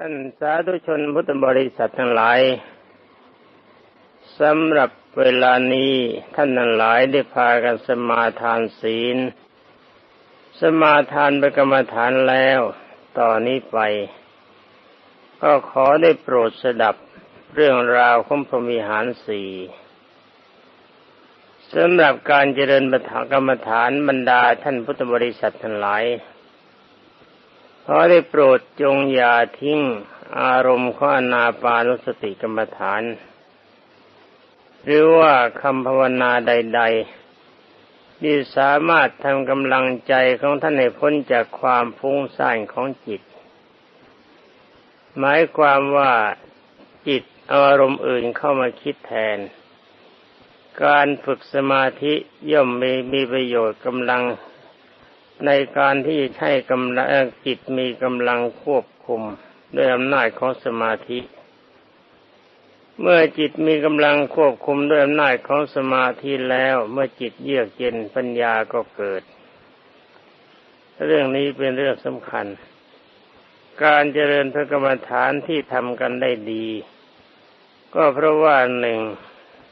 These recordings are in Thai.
ท่านสาธุชนพุทธบริษัททั้งหลายสำหรับเวลานี้ท่านทั้งหลายได้พากันสมาทานศีล สมาทานเป็นกรรมฐานแล้วต่อนนี้ไป ก็ขอได้โปรดสดับเรื่องราวของพรมิหารสี่สำหรับการเจริญบักรรมฐานบรรดาท่านพุทธบริษัททั้งหลาย ขอได้โปรดจงอย่าทิ้งอารมณ์ของอนาปานุสติกรรมฐาน หรือว่าคำภาวนาใด ๆ ที่สามารถทำกำลังใจของท่านให้พ้นจากความฟุ้งซ่านของจิต หมายความว่าจิตอารมณ์อื่นเข้ามาคิดแทน การฝึกสมาธิย่อมมีมีประโยชน์กำลัง ในการที่ใช้กำลังจิตมีกำลังควบคุมด้วยอำนาจของสมาธิ เมื่อจิตมีกำลังควบคุมด้วยอำนาจของสมาธิแล้ว เมื่อจิตเยือกเย็นปัญญาก็เกิด เรื่องนี้เป็นเรื่องสำคัญ การเจริญพระกรรมฐานที่ทำกันได้ดี ก็เพราะว่าหนึ่ง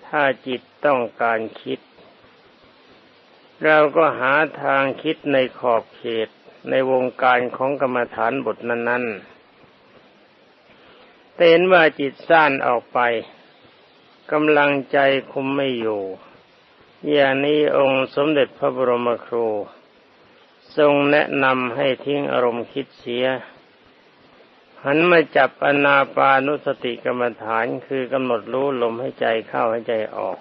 ถ้าจิตต้องการคิด เราก็หาทางคิดในขอบเขตในวงการของกรรมฐานบทนั้นๆแต่เห็นว่าจิตสั้นออกไปกำลังใจคุมไม่อยู่ อย่างนี้องค์สมเด็จพระบรมครู ทรงแนะนำให้ทิ้งอารมณ์คิดเสีย หันมาจับอนาปานุสติกรรมฐานคือกำหนดรู้ลมให้ใจเข้าให้ใจออก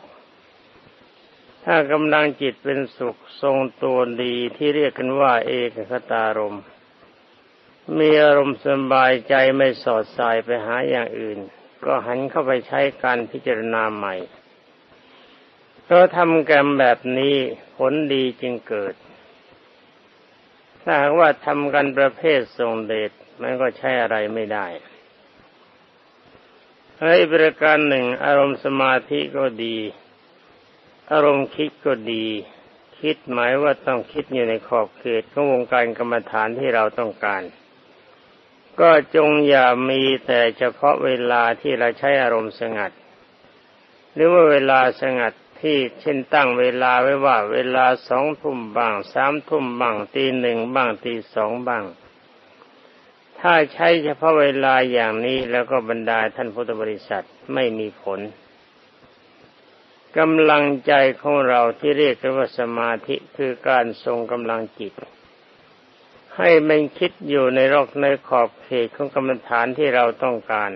ถ้ากำลังจิตเป็นสุขทรงตัวดีที่เรียกกันว่า เอกคตารมมีอารมณ์สบายใจไม่สอดสายไปหาอย่างอื่น ก็หันเข้าไปใช้การพิจารณาใหม่เพราะทำกรรมแบบนี้ผลดีจึงเกิด ถ้าหากว่าทำกันประเภททรงเดชมันก็ใช้อะไรไม่ได้ให้ประการหนึ่งอารมณ์สมาธิก็ดี อารมณ์คิดก็ดี คิดหมายว่าต้องคิดอยู่ในขอบเขตของวงการกรรมฐานที่เราต้องการ ก็จงอย่ามีแต่เฉพาะเวลาที่เราใช้อารมณ์สงัด หรือว่าเวลาสงัดที่เช่นตั้งเวลาไว้ว่า เวลาสองทุ่มบ้างสามทุ่มบ้างตีหนึ่งบ้างตีสองบ้าง ถ้าใช้เฉพาะเวลาอย่างนี้แล้วก็บรรดาท่านพุทธบริษัทไม่มีผล กำลังใจของเราที่เรียกว่าสมาธิคือการทรงกำลังจิต ให้มันคิดอยู่ในรอกในขอบเขตของกรรมฐานที่เราต้องการ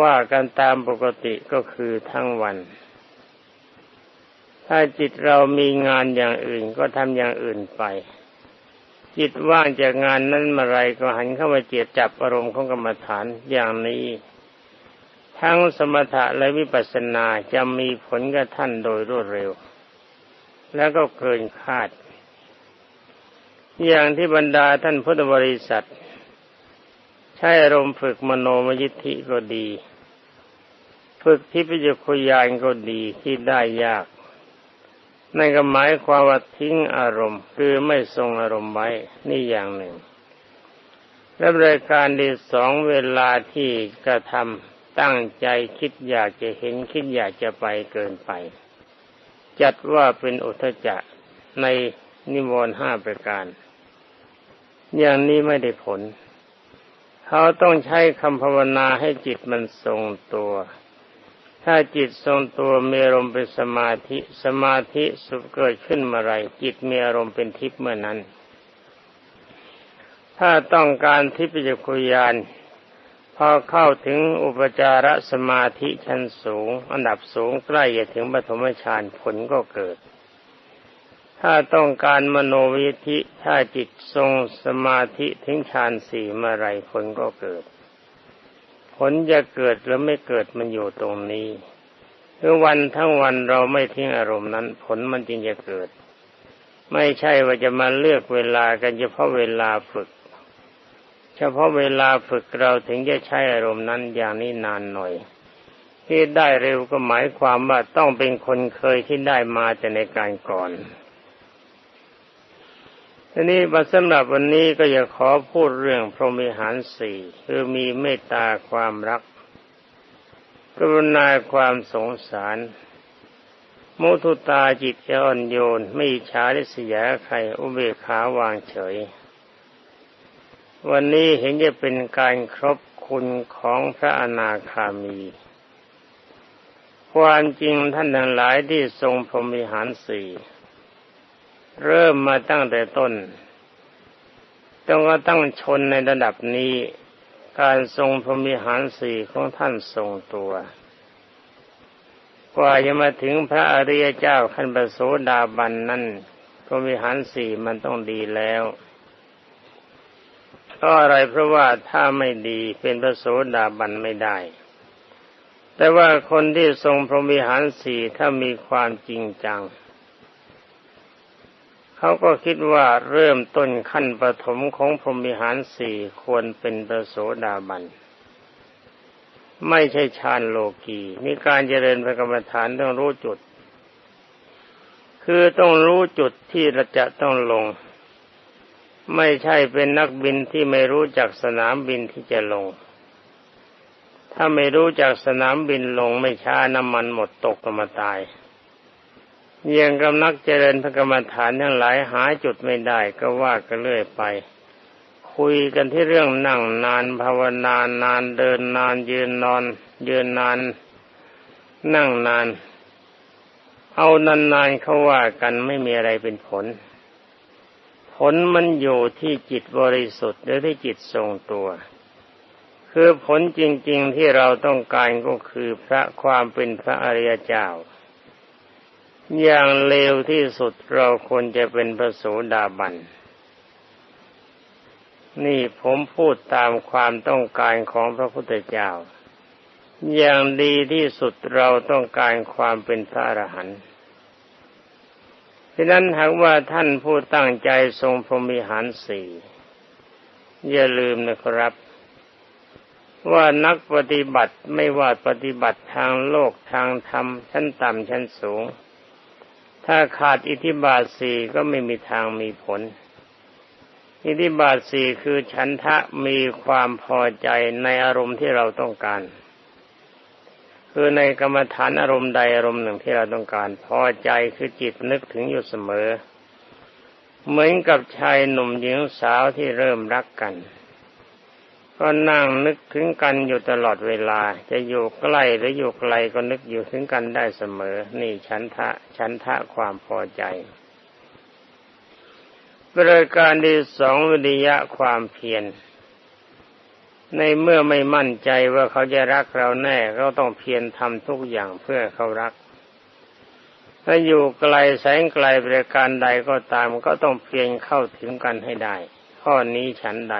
ว่ากันตามปกติก็คือทั้งวัน ถ้าจิตเรามีงานอย่างอื่นก็ทำอย่างอื่นไป จิตว่างจากงานนั้นเมื่อไรก็หันเข้ามาเจียดจับอารมณ์ของกรรมฐานอย่างนี้ ทั้งสมถะและวิปัสสนาจะมีผลกับท่านโดยรวดเร็ว แล้วก็เกินคาด อย่างที่บรรดาท่านพุทธบริษัท ใช้อารมณ์ฝึกมโนมยิทธิก็ดี ฝึกทิพยคุยานก็ดีที่ได้ยากนั่นก็หมายความว่าทิ้งอารมณ์ คือไม่ทรงอารมณ์ไว้นี่อย่างหนึ่งและรายการที่สองเวลาที่กระทำ ตั้งใจคิดอยากจะเห็นคิดอยากจะไปเกินไป จัดว่าเป็นอุทจักในนิวรณ์ห้าประการ อย่างนี้ไม่ได้ผล เขาต้องใช้คำภาวนาให้จิตมันทรงตัว ถ้าจิตทรงตัวมีอารมณ์เป็นสมาธิสมาธิสุเกิดขึ้นเมื่อไรจิตมีอารมณ์เป็นทิพย์เมื่อนั้น ถ้าต้องการทิพยคุยาน พอเข้าถึงอุปจารสมาธิชั้นสูง อันดับสูงใกล้จะถึงปฐมฌานผลก็เกิด ถ้าต้องการมโนวิธิถ้าจิตทรงสมาธิถึงฌานสี่เมื่อไรผลก็เกิด ผลจะเกิดหรือไม่เกิดมันอยู่ตรงนี้คือวันทั้งวันเราไม่ทิ้งอารมณ์นั้น ผลมันจึงจะเกิด ไม่ใช่ว่าจะมาเลือกเวลากันเฉพาะเวลาฝึก เฉพาะเวลาฝึกเราถึงจะใช้อารมณ์นั้นอย่างนี้นานหน่อย ที่ได้เร็วก็หมายความว่าต้องเป็นคนเคยที่ได้มาแต่ในการก่อนทีนี้มาสำหรับวันนี้ก็จะขอพูดเรื่องพรหมิหารสี่คือมีเมตตาความรัก กรุณาความสงสาร มุทุตาจิตอ่อนโยน ไม่ฉาริษยาใครอุเบกขาวางเฉย วันนี้เห็นจะเป็นการครบคุณของพระอนาคามี ความจริงท่านทั้งหลายที่ทรงพรมิหารสี่เริ่มมาตั้งแต่ต้นต้องก็ตั้งชนในระดับนี้ การทรงพรมิหารสี่ของท่านทรงตัว กว่าจะมาถึงพระอริยเจ้าขั้นปโสดาบันนั้นพรมิหารสี่มันต้องดีแล้ว เพราะอะไรเพราะว่าถ้าไม่ดีเป็นพระโสดาบันไม่ได้ แต่ว่าคนที่ทรงพรหมิหารสี่ถ้ามีความจริงจัง เขาก็คิดว่าเริ่มต้นขั้นปฐมของพรหมิหารสี่ควรเป็นประโสดาบันไม่ใช่ฌานโลกีนี่การเจริญพระกรรมฐานต้องรู้จุด คือต้องรู้จุดที่เราจะต้องลง ไม่ใช่เป็นนักบินที่ไม่รู้จักสนามบินที่จะลง ถ้าไม่รู้จักสนามบินลงไม่ช้าน้ำมันหมดตกก็มาตายยังกำนักเจริญพระกรรมฐานทั้งหลายหาจุดไม่ได้ก็ว่ากันเรื่อยไป คุยกันที่เรื่องนั่งนานภาวนานนานเดินนานยืนนอน ยืนนาน นั่งนาน เอานานๆเขาว่ากันไม่มีอะไรเป็นผล ผลมันอยู่ที่จิตบริสุทธิ์หรือที่จิตทรงตัว คือผลจริง ๆที่เราต้องการก็คือพระความเป็นพระอริยเจ้า อย่างเลวที่สุดเราควรจะเป็นพระโสดาบันนี่ผมพูดตามความต้องการของพระพุทธเจ้า อย่างดีที่สุดเราต้องการความเป็นพระอรหันต์ ฉะนั้นหากว่าท่านผู้ตั้งใจทรงพรหมิหารสี่อย่าลืมนะครับ ว่านักปฏิบัติไม่ว่าปฏิบัติทางโลกทางธรรมชั้นต่ำชั้นสูง ถ้าขาดอิทธิบาทสี่ก็ไม่มีทางมีผล อิทธิบาทสี่คือฉันทะมีความพอใจในอารมณ์ที่เราต้องการ คือในกรรมฐานอารมณ์ใดอารมณ์หนึ่งที่เราต้องการพอใจคือจิตนึกถึงอยู่เสมอ เหมือนกับชายหนุ่มหญิงสาวที่เริ่มรักกัน ก็นั่งนึกถึงกันอยู่ตลอดเวลา จะอยู่ใกล้หรืออยู่ไกลก็นึกอยู่ถึงกันได้เสมอ นี่ฉันทะฉันทะความพอใจบริการที่สองวิริยะความเพียร ในเมื่อไม่มั่นใจว่าเขาจะรักเราแน่ก็ต้องเพียรทำทุกอย่างเพื่อเขารัก ถ้าอยู่ไกลแสงไกลบริการใดก็ตามก็ต้องเพียรเข้าถึงกันให้ได้ ข้อนี้ฉันใด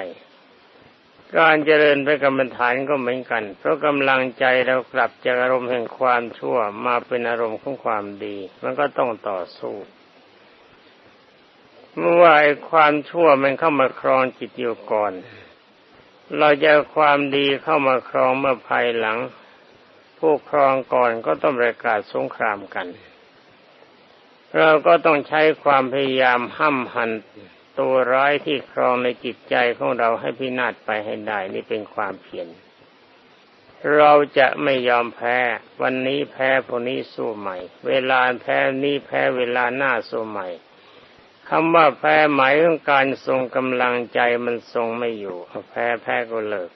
การเจริญพระกรรมฐานก็เหมือนกัน เพราะกำลังใจเรากลับจากอารมณ์แห่งความชั่วมาเป็นอารมณ์ของความดี มันก็ต้องต่อสู้เมื่อว่าความชั่วมันเข้ามาครองจิตอยู่ก่อน เราจะความดีเข้ามาครองเมื่อภายหลัง ผู้ครองก่อนก็ต้องประกาศสงครามกัน เราก็ต้องใช้ความพยายามห้ำหันตัวร้ายที่ครองในจิตใจของเราให้พินาศไปให้ได้นี่เป็นความเพียรเราจะไม่ยอมแพ้ วันนี้แพ้พวกนี้สู้ใหม่ เวลาแพ้นี้แพ้เวลาหน้าสู้ใหม่ คำว่าแพ้หมายถึงการทรงกำลังใจมันทรงไม่อยู่แพ้แพ้ก็เลิก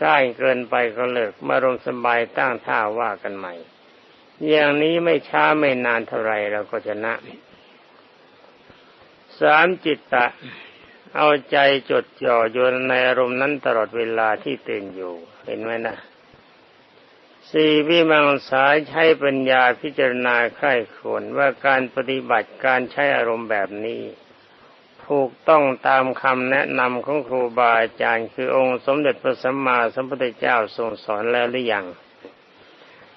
สร้างเกินไปก็เลิกมารมสบายตั้งท่าว่ากันใหม่ อย่างนี้ไม่ช้าไม่นานเท่าไรเราก็ชนะสามจิตตะ เอาใจจดจ่ออยู่ในอารมณ์นั้นตลอดเวลาที่ตื่นอยู่ เห็นไหมนะ สี่วิมังสาใช้ปัญญาพิจารณาใคร่ควญว่าการปฏิบัติการใช้อารมณ์แบบนี้ ถูกต้องตามคำแนะนำของครูบาอาจารย์ คือองค์สมเด็จพระสัมมาสัมพุทธเจ้าทรงสอนแล้วหรือยัง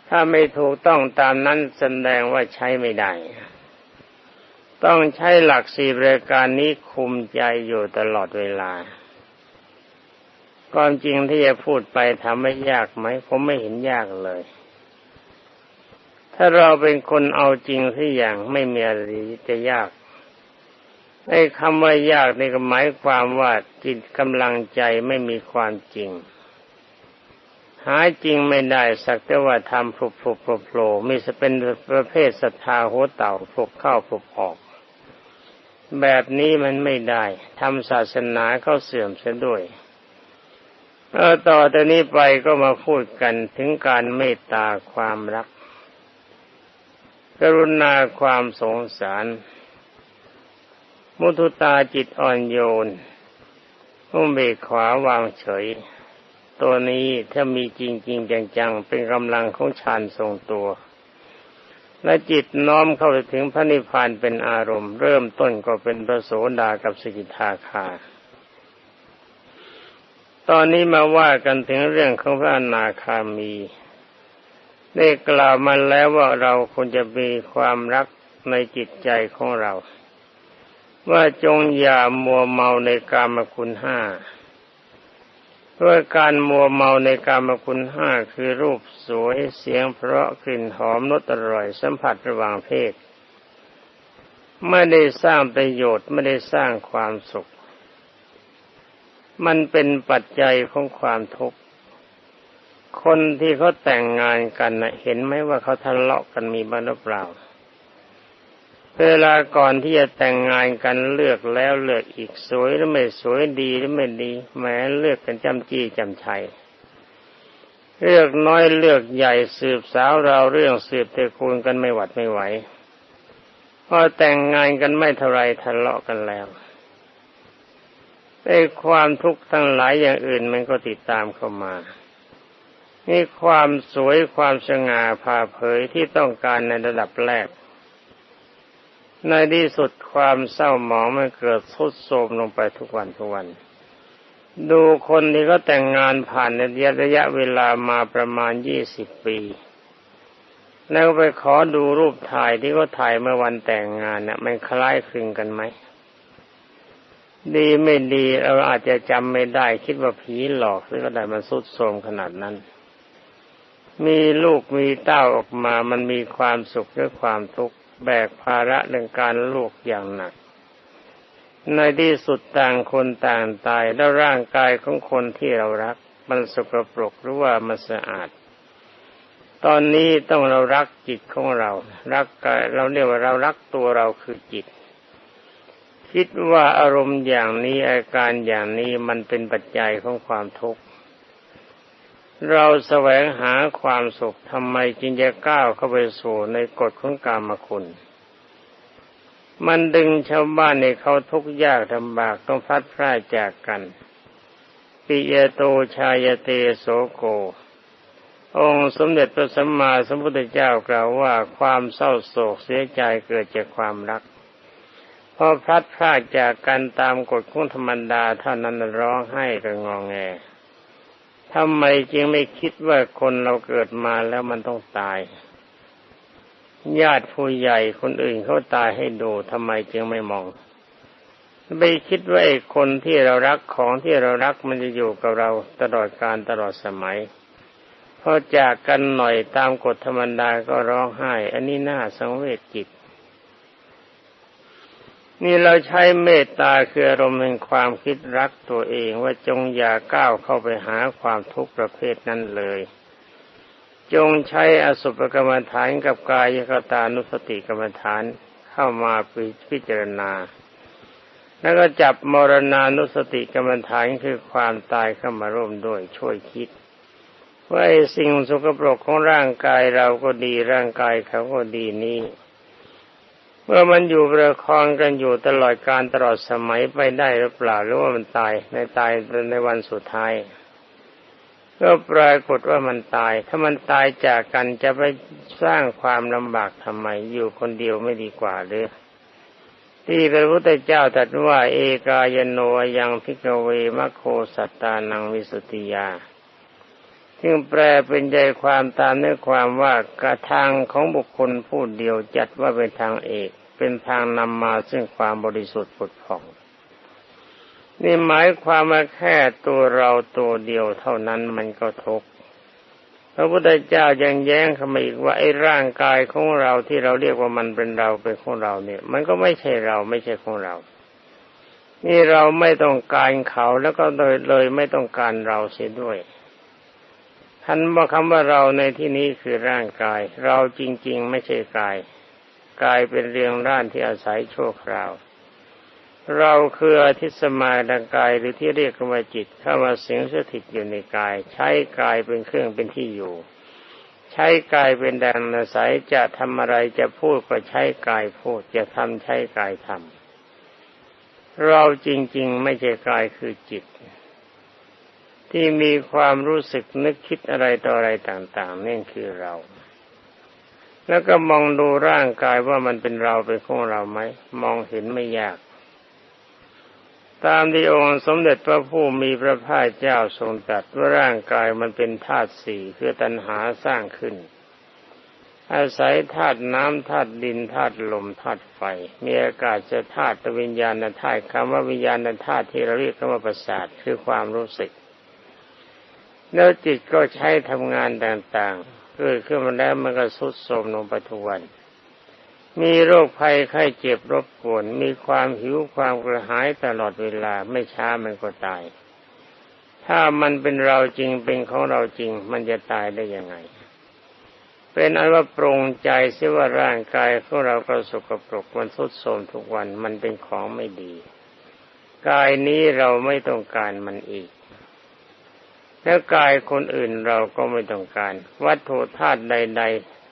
ถ้าไม่ถูกต้องตามนั้นแสดงว่าใช้ไม่ได้ ต้องใช้หลักสี่รายการนี้คุมใจอยู่ตลอดเวลา ความจริงที่จะพูดไปทำไม่ยากไหมผมไม่เห็นยากเลย ถ้าเราเป็นคนเอาจริงที่อย่างไม่มีอะไรจะยากไอ้คำว่ายากนี่ก็หมายความว่าจิตกำลังใจไม่มีความจริง หาจริงไม่ได้สักแต่ว่าทำผุบผุบโผล่มีเป็นประเภทศรัทธาหัวเต่าผุบเข้าผุบออก แบบนี้มันไม่ได้ทำศาสนาเข้าเสื่อมเสียด้วย เออต่อแต่นี้ไปก็มาพูดกันถึงการเมตตาความรัก กรุณาความสงสาร มุทุตาจิตอ่อนโยนมุเบกขวาวางเฉย ตัวนี้ถ้ามีจริงๆจังๆ เป็นกำลังของฌานทรงตัว และจิตน้อมเข้าไปถึงพระนิพพานเป็นอารมณ์ เริ่มต้นก็เป็นพระโสดากับสกิทาคา ตอนนี้มาว่ากันถึงเรื่องของพระอนาคามี ได้กล่าวมาแล้วว่าเราควรจะมีความรักในจิตใจของเรา ว่าจงอย่ามัวเมาในกามคุณห้าเพราะการมัวเมาในกามคุณห้าคือรูปสวยเสียงเพราะกลิ่นหอมรสอร่อยสัมผัสระหว่างเพศ ไม่ได้สร้างประโยชน์ไม่ได้สร้างความสุข มันเป็นปัจจัยของความทุกข์ คนที่เขาแต่งงานกันนะเห็นไหมว่าเขาทะเลาะกันมีบ้างหรือเปล่า เวลาก่อนที่จะแต่งงานกันเลือกแล้วเลือกอีกสวยหรือไม่สวยดีหรือไม่ดีแม้เลือกกันจำจี้จำชัยเลือกน้อยเลือกใหญ่สืบสาวเราเรื่องสืบเตคูลกันไม่หวัดไม่ไหวพอแต่งงานกันไม่เท่าไรทะเลาะกันแล้ว ไอ้ความทุกข์ทั้งหลายอย่างอื่นมันก็ติดตามเข้ามา นี่ความสวยความสง่าผ่าเผยที่ต้องการในระดับแรก ในที่สุดความเศร้าหมองมันเกิดทุดโทรมลงไปทุกวันทุกวัน ดูคนที่เขาแต่งงานผ่านในระยะเวลามาประมาณยี่สิบปี แล้วไปขอดูรูปถ่ายที่เขาถ่ายเมื่อวันแต่งงานเนี่ยมันคล้ายคลึงกันไหม ดีไม่ดีเราอาจจะจำไม่ได้ คิดว่าผีหลอกหรือก็ได้มันสุดโทมขนาดนั้น มีลูกมีเต้าออกมามันมีความสุขหรือความทุกข์แบกภาระเรื่องการลูกอย่างหนัก ในที่สุดต่างคนต่างตายแล้วร่างกายของคนที่เรารัก มันสกปรกหรือว่ามันสะอาด ตอนนี้ต้องเรารักจิตของเรา รักกายเราเรียกว่าเรารักตัวเราคือจิต คิดว่าอารมณ์อย่างนี้อาการอย่างนี้มันเป็นปัจจัยของความทุกข์ เราแสวงหาความสุขทำไมจึงจะก้าวเข้าไปสู่ในกฎของกรรมคุณ มันดึงชาวบ้านในเขาทุกข์ยากลำบากต้องพัดพร่าจากกัน ปิเยโตชายเตโสโกองค์สมเด็จพระสัมมาสัมพุทธเจ้ากล่าวว่าความเศร้าโศกเสียใจเกิดจากความรัก พอพลัดพรากจากกันตามกฎของธรรมดาเท่านั้นร้องไห้กันงองแงทำไมจึงไม่คิดว่าคนเราเกิดมาแล้วมันต้องตาย ญาติผู้ใหญ่คนอื่นเขาตายให้ดูทำไมจึงไม่มองไปคิดว่าไอ้คนที่เรารักของที่เรารักมันจะอยู่กับเราตลอดการตลอดสมัยพอจากกันหน่อยตามกฎธรรมดาก็ร้องไห้ อันนี้น่าสังเวชจิต นี่เราใช้เมตตาคืออารมณ์แห่งความคิดรักตัวเองว่าจงอย่าก้าวเข้าไปหาความทุกข์ประเภทนั้นเลย จงใช้อสุภกรรมฐานกับกายกตานุสติกรรมฐานเข้ามาพิจารณา แล้วก็จับมรณานุสติกรรมฐานคือความตายเข้ามาร่วมด้วยช่วยคิดว่าสิ่งสกปรกของร่างกายเราก็ดีร่างกายเขาก็ดีนี้ เมื่อมันอยู่ประคองกันอยู่ตลอดการตลอดสมัยไปได้หรือเปล่าหรือว่ามันตายในตายในวันสุดท้ายก็ปรากฏว่ามันตาย ถ้ามันตายจากกันจะไปสร้างความลำบากทำไม อยู่คนเดียวไม่ดีกว่าหรือที่พระพุทธเจ้าตรัสว่า เอกายโนยังพิกเวมะโคสัตตานังวิสุติยา ซึ่งแปลเป็นใจความตามเนื้อความว่ากระทางของบุคคลผู้เดียวจัดว่าเป็นทางเอกเป็นทางนำมาซึ่งความบริสุทธิ์ผุดผ่อง นี่หมายความว่าแค่ตัวเราตัวเดียวเท่านั้นมันก็ทุกข์พระพุทธเจ้ายังแย้งเข้ามาอีกว่าไอ้ร่างกายของเราที่เราเรียกว่ามันเป็นเราเป็นของเราเนี่ย มันก็ไม่ใช่เราไม่ใช่ของเรา นี่เราไม่ต้องการเขาแล้วก็เลยเลยไม่ต้องการเราเสียด้วย ท่านบอกคำว่าเราในที่นี้คือร่างกาย เราจริง ๆ ไม่ใช่กาย กายเป็นเรียงร่านที่อาศัยชั่วคราว เราคืออาทิสมาดังกายหรือที่เรียกว่าจิตเข้ามาสิงสถิตอยู่ในกาย ใช้กายเป็นเครื่องเป็นที่อยู่ ใช้กายเป็นแดนอาศัยจะทำอะไรจะพูดก็ใช้กายพูดจะทำใช้กายทำเราจริง ๆ ไม่ใช่กายคือจิต ที่มีความรู้สึกนึกคิดอะไรต่ออะไรต่างๆนี่คือเรา แล้วก็มองดูร่างกายว่ามันเป็นเราเป็นของเราไหมมองเห็นไม่ยาก ตามที่องค์สมเด็จพระผู้มีพระภาคเจ้าทรงตรัสว่าร่างกายมันเป็นธาตุสี่คือตัณหาสร้างขึ้น อาศัยธาตุน้ำธาตุดินธาตุลมธาตุไฟ มีอากาศจะธาตุวิญญาณธาตุคำว่าวิญญาณธาตุที่เราเรียกคำว่าประสาทคือความรู้สึก แล้วจิตก็ใช้ทำงานต่างๆ เกิดขึ้นมาแล้วมันก็สุดโทรมลงไปทุกวัน มีโรคภัยไข้เจ็บรบกวน มีความหิวความกระหายตลอดเวลาไม่ช้ามันก็ตาย ถ้ามันเป็นเราจริงเป็นของเราจริง มันจะตายได้ยังไง เป็นอันว่าปรงใจเสียว่าร่างกายของเราก็สกปรกมันทุดโทรมทุกวันมันเป็นของไม่ดี กายนี้เราไม่ต้องการมันอีก แล้วกายคนอื่นเราก็ไม่ต้องการ วัตถุธาตุใด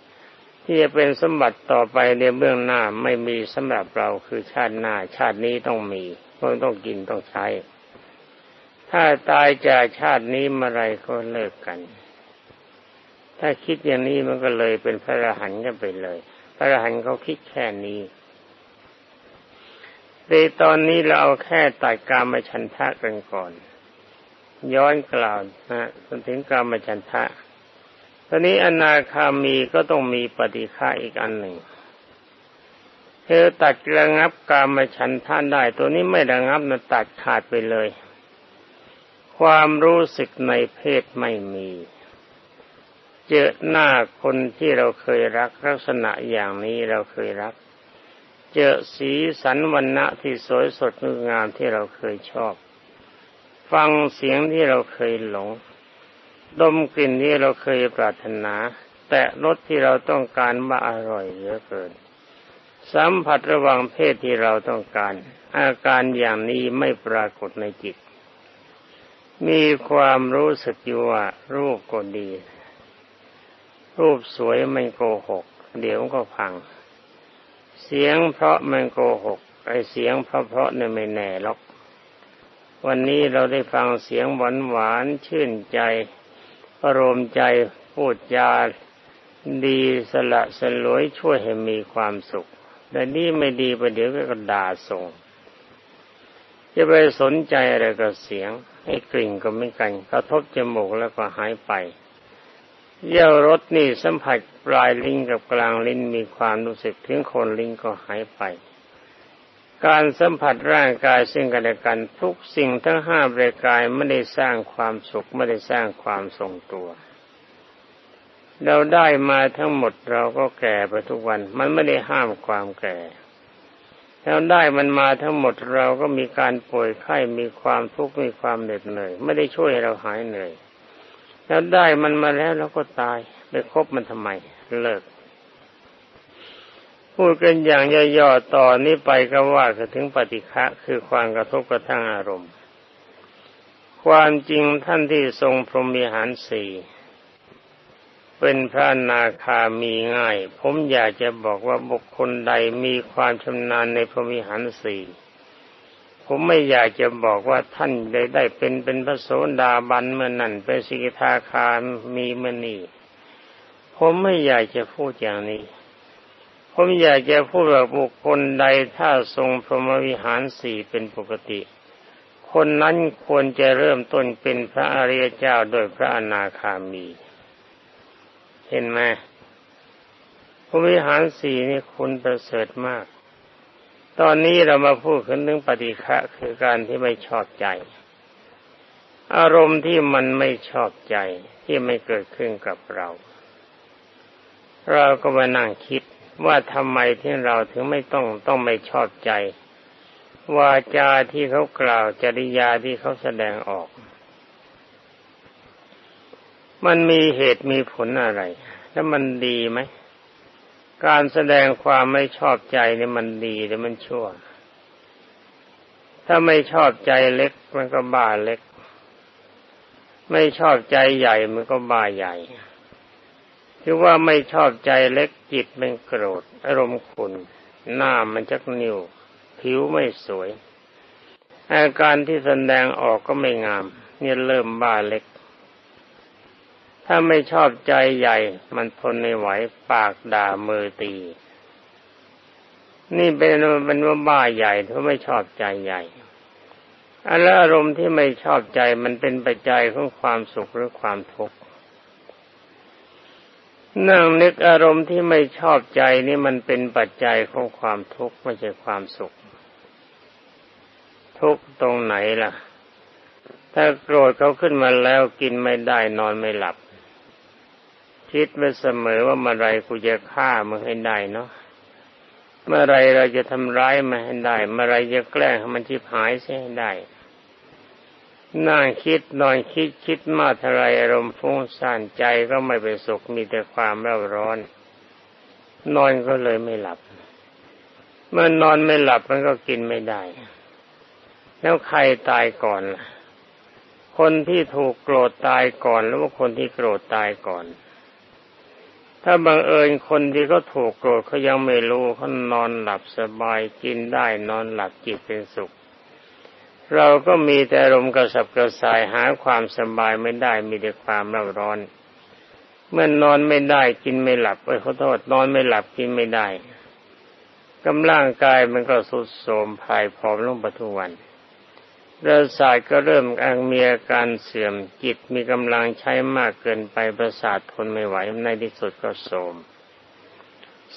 ๆ ที่จะเป็นสมบัติต่อไปในเบื้องหน้าไม่มีสำหรับเราคือชาติหน้า ชาตินี้ต้องมีเพราะต้องกินต้องใช้ ถ้าตายจากชาตินี้เมื่อไรก็เลิกกัน ถ้าคิดอย่างนี้มันก็เลยเป็นพระอรหันต์กันไปเลย พระอรหันต์เขาคิดแค่นี้ในตอนนี้เราเอาแค่ตัดการมาชันทะกันก่อน ย้อนกล่าวนะจนถึงกรรมจันทะตอนนี้อนาคามีก็ต้องมีปฏิฆาอีกอันหนึ่งเธอตัดระงับกรรมฉันท่านได้ ตัวนี้ไม่ระงับนะตัดขาดไปเลย ความรู้สึกในเพศไม่มี เจอหน้าคนที่เราเคยรักลักษณะอย่างนี้เราเคยรัก เจอสีสันวันณะที่สวยสดงดงามที่เราเคยชอบ ฟังเสียงที่เราเคยหลง ดมกลิ่นที่เราเคยปรารถนา แต่รสที่เราต้องการมาอร่อยเหลือเกิน สัมผัสระหว่างเพศที่เราต้องการ อาการอย่างนี้ไม่ปรากฏในจิต มีความรู้สึกอยู่ว่ารูปก็ดี รูปสวยไม่โกหก เดี๋ยวก็พัง เสียงเพราะมันโกหกไอเสียงเพราะเพราะเนี่ยไม่แน่หรอก วันนี้เราได้ฟังเสียงหวานหวานชื่นใจอารมณ์ใจพูดจาดีสละสลวยช่วยให้มีความสุข แต่นี่ไม่ดีไปเดี๋ยวก็ด่าส่ง จะไปสนใจอะไรกับเสียงให้กลิ่นก็ไม่กันกระทบจมูกแล้วก็หายไปเยี่ยวรถนี่สัมผัสปลายลิ้นกับกลางลิ้นมีความรู้สึกถึงคนลิ้นก็หายไป การสัมผัสร่างกายซึ่งกันและกัน ทุกสิ่งทั้งห้าบริกายไม่ได้สร้างความสุขไม่ได้สร้างความทรงตัว เราได้มาทั้งหมดเราก็แก่ไปทุกวัน มันไม่ได้ห้ามความแก่เราได้มันมาทั้งหมดเราก็มีการป่วยไข้มีความทุกข์มีความเหน็ดเหนื่อยไม่ได้ช่วยเราหายเหนื่อยแล้วได้มันมาแล้วเราก็ตายไปคบมันทำไมเลิก พูดกันอย่างย่อๆต่อนนี้ไปก็ว่าถึงปฏิฆะคือความกระทบกระทั่งอารมณ์ ความจริงท่านที่ทรงพรหมีหารสี่เป็นพระนาคามีง่าย ผมอยากจะบอกว่าบุคคลใดมีความชำนาญในพรหมีหารสี่ผมไม่อยากจะบอกว่าท่านได้ได้เป็นเป็นพระโสดาบันเมื่อนั่นเป็นสิกขาคามีเมื่อนี่ผมไม่อยากจะพูดอย่างนี้ ผมอยากจะพูดว่าบุคคลใดถ้าทรงพรหมวิหารสี่เป็นปกติ คนนั้นควรจะเริ่มต้นเป็นพระอริยเจ้าโดยพระอนาคามี เห็นไหมพรหมวิหารสี่นี่คุณประเสริฐมาก ตอนนี้เรามาพูดถึงเรื่องปฏิฆะคือการที่ไม่ชอบใจ อารมณ์ที่มันไม่ชอบใจที่ไม่เกิดขึ้นกับเรา เราก็มานั่งคิด ว่าทำไมที่เราถึงไม่ต้องต้องไม่ชอบใจ วาจาที่เขากล่าวจริยาที่เขาแสดงออก มันมีเหตุมีผลอะไร แล้วมันดีไหม การแสดงความไม่ชอบใจเนี่ยมันดีหรือมันชั่ว ถ้าไม่ชอบใจเล็กมันก็บ้าเล็ก ไม่ชอบใจใหญ่มันก็บ้าใหญ่ คือว่าไม่ชอบใจเล็กจิตมันโกรธ อารมณ์ขุนหน้ามันจักนิ่วผิวไม่สวย อาการที่แสดงออกก็ไม่งาม เนี่ยเริ่มบ้าเล็ก ถ้าไม่ชอบใจใหญ่ มันทนไม่ไหวปากด่ามือตี นี่เป็นเป็นว่าบ้าใหญ่เพราะไม่ชอบใจใหญ่อันละอารมณ์ที่ไม่ชอบใจมันเป็นปัจจัยของความสุขหรือความทุกข์ นั่งนึกอารมณ์ที่ไม่ชอบใจนี่มันเป็นปัจจัยของความทุกข์ไม่ใช่ความสุข ทุกตรงไหนล่ะ ถ้าโกรธเขาขึ้นมาแล้วกินไม่ได้นอนไม่หลับ คิดไว้เสมอว่าเมื่อไรกูจะฆ่ามึงให้ได้เนาะเมื่อไรเราจะทำร้ายมันให้ได้ เมื่อไรจะแกล้งมันชิบหายเสียให้ได้ นั่งคิดนอนคิดคิดมาทลายอารมณ์ฟุ้งซ่านใจก็ไม่เป็นสุขมีแต่ความเร่าร้อน นอนก็เลยไม่หลับ เมื่อนอนไม่หลับมันก็กินไม่ได้ แล้วใครตายก่อนล่ะคนที่ถูกโกรธตายก่อนหรือว่าคนที่โกรธตายก่อน ถ้าบังเอิญคนที่เขาถูกโกรธเขายังไม่รู้เขานอนหลับสบายกินได้นอนหลับจิตเป็นสุข เราก็มีแต่ลมกระสับกระส่ายหาความสบายไม่ได้มีแต่ความร้อนร้อน เมื่อนนอนไม่ได้กินไม่หลับไปขอโทษนอนไม่หลับกินไม่ได้กำลังกายมันก็สุดโทมภายผอมลงปัทุวันประสาทก็เริ่มอังมีอาการเสื่อมจิตมีกำลังใช้มากเกินไปประสาททนไม่ไหวในที่สุดก็โทม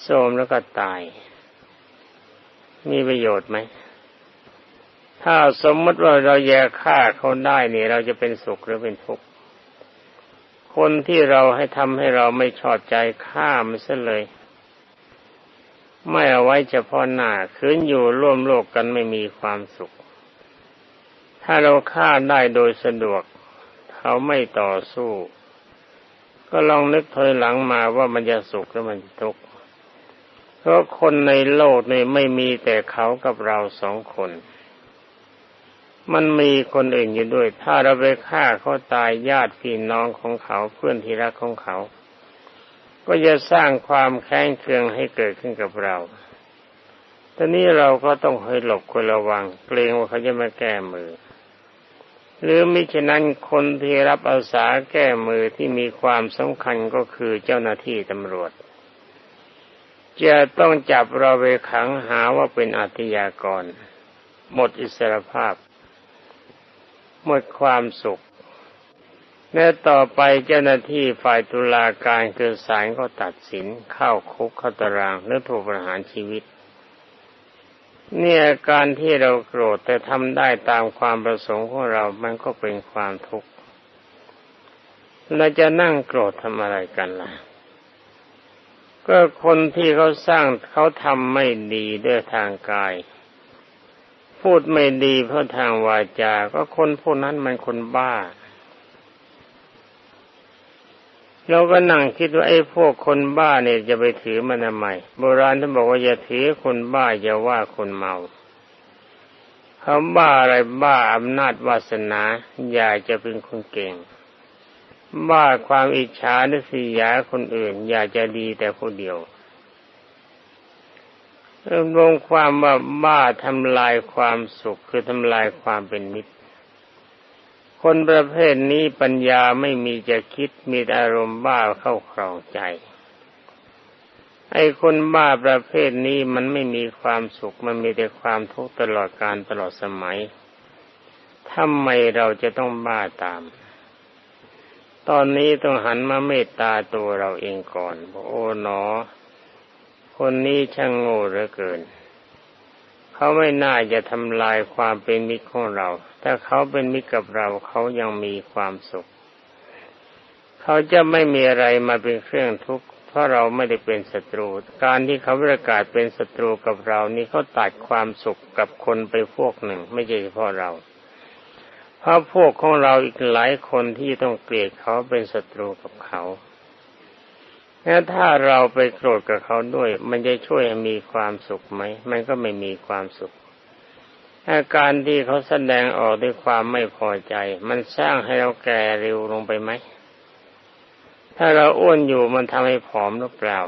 โทมแล้วก็ตาย มีประโยชน์ไหม ถ้าสมมติว่าเราแยกฆ่าเขาได้นี่เราจะเป็นสุขหรือเป็นทุกข์คนที่เราให้ทำให้เราไม่ชอบใจฆ่ามันซะเลย ไม่เอาไว้เฉพาะหน้าคืนอยู่ร่วมโลกกันไม่มีความสุข ถ้าเราฆ่าได้โดยสะดวก เขาไม่ต่อสู้ ก็ลองนึกถอยหลังมาว่ามันจะสุขหรือมันจะทุกข์เพราะคนในโลกนี้ไม่มีแต่เขากับเราสองคน มันมีคนอื่นอยู่ด้วย ถ้าเราไปฆ่าเขาตายญาติพี่น้องของเขาเพื่อนที่รักของเขา ก็จะสร้างความแค้นเคืองให้เกิดขึ้นกับเราตอนนี้เราก็ต้องให้หลบคนระวัง เกรงว่าเขาจะมาแก้มือ หรือมิฉะนั้นคนที่รับอาสาแก้มือที่มีความสำคัญก็คือเจ้าหน้าที่ตำรวจ จะต้องจับเราไปขังหาว่าเป็นอาชญากร หมดอิสรภาพ หมดความสุข และต่อไปเจ้าหน้าที่ฝ่ายตุลาการคือศาลก็ตัดสินเข้าคุกเข้าตารางหรือถูกประหารชีวิต เนี่ยการที่เราโกรธแต่ทำได้ตามความประสงค์ของเรา มันก็เป็นความทุกข์เราจะนั่งโกรธทำอะไรกันล่ะ ก็คนที่เขาสร้างเขาทำไม่ดีด้วยทางกาย พูดไม่ดีเพราะทางวาจา ก็คนพวกนั้นมันคนบ้า เราก็นั่งคิดว่าไอ้พวกคนบ้าเนี่ยจะไปถือมันทำไมโบราณท่านบอกว่าอย่าถือคนบ้าอย่าว่าคนเมาเขาบ้าอะไรบ้าอำนาจวาสนาอยากจะเป็นคนเก่ง บ้าความอิจฉาหรือสียาคนอื่น อยากจะดีแต่คนเดียว รวมความว่าบ้าทำลายความสุขคือทำลายความเป็นมิตร คนประเภทนี้ปัญญาไม่มีจะคิดมีอารมณ์บ้าเข้าครองใจ ไอ้คนบ้าประเภทนี้มันไม่มีความสุขมันมีแต่ความทุกข์ตลอดการตลอดสมัยทำไมเราจะต้องบ้าตาม ตอนนี้ต้องหันมาเมตตาตัวเราเองก่อนโอ้หนอ คนนี้ช่างโง่เหลือเกิน เขาไม่น่าจะทำลายความเป็นมิตรของเรา ถ้าเขาเป็นมิตรกับเราเขายังมีความสุข เขาจะไม่มีอะไรมาเป็นเครื่องทุกข์เพราะเราไม่ได้เป็นศัตรู การที่เขาประกาศเป็นศัตรูกับเรานี่เขาตัดความสุขกับคนไปพวกหนึ่ง ไม่ใช่เฉพาะเราเพราะพวกของเราอีกหลายคนที่ต้องเกลียดเขาเป็นศัตรูกับเขา แล้วถ้าเราไปโกรธกับเขาด้วย มันจะช่วยมีความสุขไหม มันก็ไม่มีความสุข อาการที่เขาแสดงออกด้วยความไม่พอใจ มันสร้างให้เราแก่เร็วลงไปไหม ถ้าเราอ้วนอยู่มันทำให้ผอมหรือเปล่า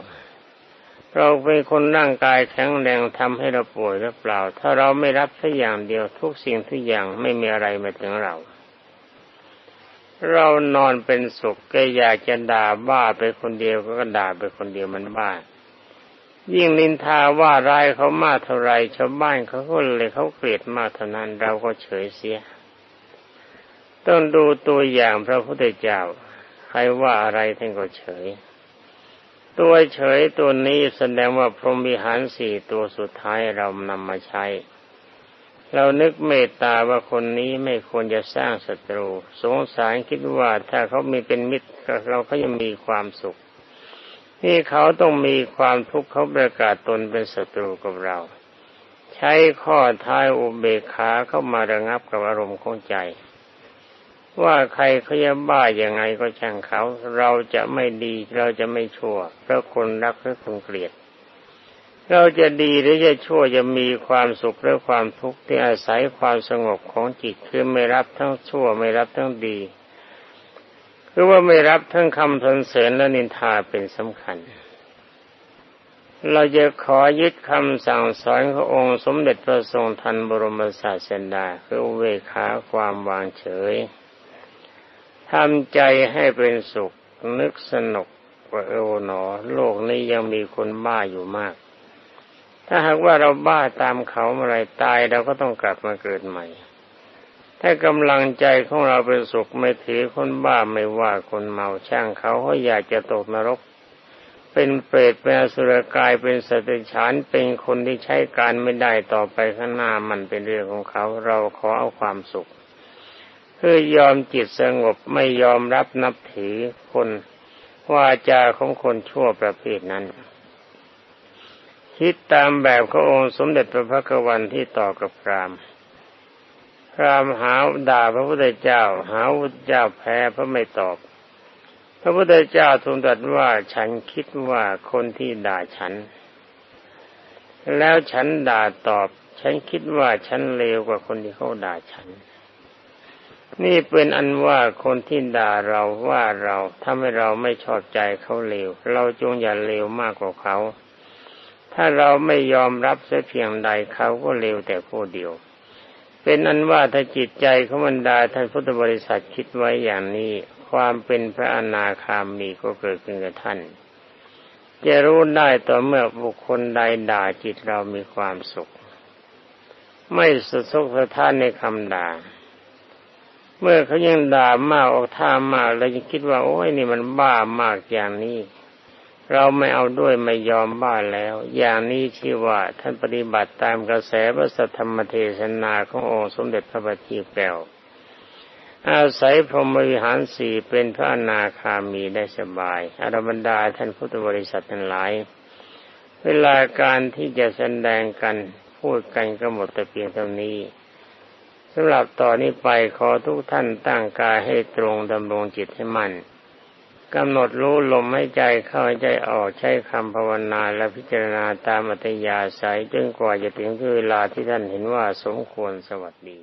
เราเป็นคนร่างกายแข็งแรงทำให้เราป่วยหรือเปล่า ถ้าเราไม่รับสักอย่างเดียวทุกสิ่งทุกอย่างไม่มีอะไรมาถึงเรา เรานอนเป็นสุขก็อยากจะด่าบ้าไปคนเดียวก็ด่าไปคนเดียวมันบ้า ยิ่งนินทาว่าร้ายเขามากเท่าไรชาวบ้านเขาก็เลยเขาเกลียดมากเท่านั้นเราก็เฉยเสีย ต้องดูตัวอย่างพระพุทธเจ้า ใครว่าอะไรท่านก็เฉย ตัวเฉยตัวนี้แสดงว่าพรหมวิหารสี่ตัวสุดท้ายเรานำมาใช้ เรานึกเมตตาว่าคนนี้ไม่ควรจะสร้างศัตรู สงสารคิดว่าถ้าเขามีเป็นมิตรเราเขายังมีความสุขนี่เขาต้องมีความทุกข์เขาประกาศตนเป็นศัตรูกับเรา ใช้ข้อท้ายอุเบกขาเข้ามาระงับกับอารมณ์ของใจ ว่าใครเขาจะบ้าอย่างไงก็ช่างเขา เราจะไม่ดีเราจะไม่ชั่วเพราะคนรักหรือคนเกลียด เราจะดีหรือจะชั่วจะมีความสุขหรือความทุกข์ที่อาศัยความสงบของจิตคือไม่รับทั้งชั่วไม่รับทั้งดีคือว่าไม่รับทั้งคำทนเสริญและนินทาเป็นสำคัญ เราจะขอยึดคำสั่งสอนขององค์สมเด็จพระทรงทันบรมศาสดาคือเวขาความวางเฉยทำใจให้เป็นสุขนึกสนุกว่าเออหนอ โลกนี้ยังมีคนบ้าอยู่มาก ถ้าหากว่าเราบ้าตามเขาเมื่อไรตายเราก็ต้องกลับมาเกิดใหม่ ถ้ากำลังใจของเราเป็นสุขไม่ถือคนบ้าไม่ว่าคนเมาช่างเขาเขาอยากจะตกนรก เป็นเปรตเป็นอสุรกายเป็นสตว์ฉานเป็นคนที่ใช้การไม่ได้ต่อไปข้างหน้ามันเป็นเรื่องของเขาเราขอเอาความสุขเพื่อยอมจิตสงบไม่ยอมรับนับถือคนว่าจาของคนชั่วประเภทนั้น คิดตามแบบขององค์สมเด็จพระพักวันที่ต่อกับพรามพรามหาด่าพระพุทธเจ้า หาพระเจ้าแพ้พระไม่ตอบ พระพุทธเจ้าทูลตรัสว่าฉันคิดว่าคนที่ด่าฉัน แล้วฉันด่าตอบ ฉันคิดว่าฉันเลวกว่าคนที่เขาด่าฉัน นี่เป็นอันว่าคนที่ด่าเราว่าเราทำให้เราไม่ชอบใจเขาเลวเราจงอย่าเลวมากกว่าเขา ถ้าเราไม่ยอมรับเสียเพียงใดเขาก็เลวแต่ผู้เดียว เป็นอันว่าถ้าจิตใจของบรรดาท่านพุทธบริษัทคิดไว้อย่างนี้ ความเป็นพระอนาคามีก็เกิดขึ้นกับท่าน จะรู้ได้ต่อเมื่อบุคคลใดด่าจิตเรามีความสุข ไม่สุดสุขสะท้านในคำด่าเมื่อเขายังด่ามากออกท่ามากแล้วยังคิดว่าโอ้ยนี่มันบ้ามากอย่างนี้ เราไม่เอาด้วยไม่ยอมบ้าแล้ว อย่างนี้ชื่อว่าท่านปฏิบัติตามกระแสพระสัทธรรมเทศนาขององค์สมเด็จพระบัณฑิตแก้วอาศัยพรหมวิหารสี่เป็นพระอนาคามีได้สบายอารบรรดาท่านพุทธบริษัททั้งหลาย เวลาการที่จะแสดงกันพูดกันก็หมดแต่เพียงเท่านี้สำหรับต่อนนี้ไปขอทุกท่านตั้งกายให้ตรงดำรงจิตให้มั่น กำหนดรู้ลมให้ใจเข้าใจออกใช้คำภาวนาและพิจารณาตามอัตยาสายจนกว่าจะถึงเวลาที่ท่านเห็นว่าสมควรสวัสดี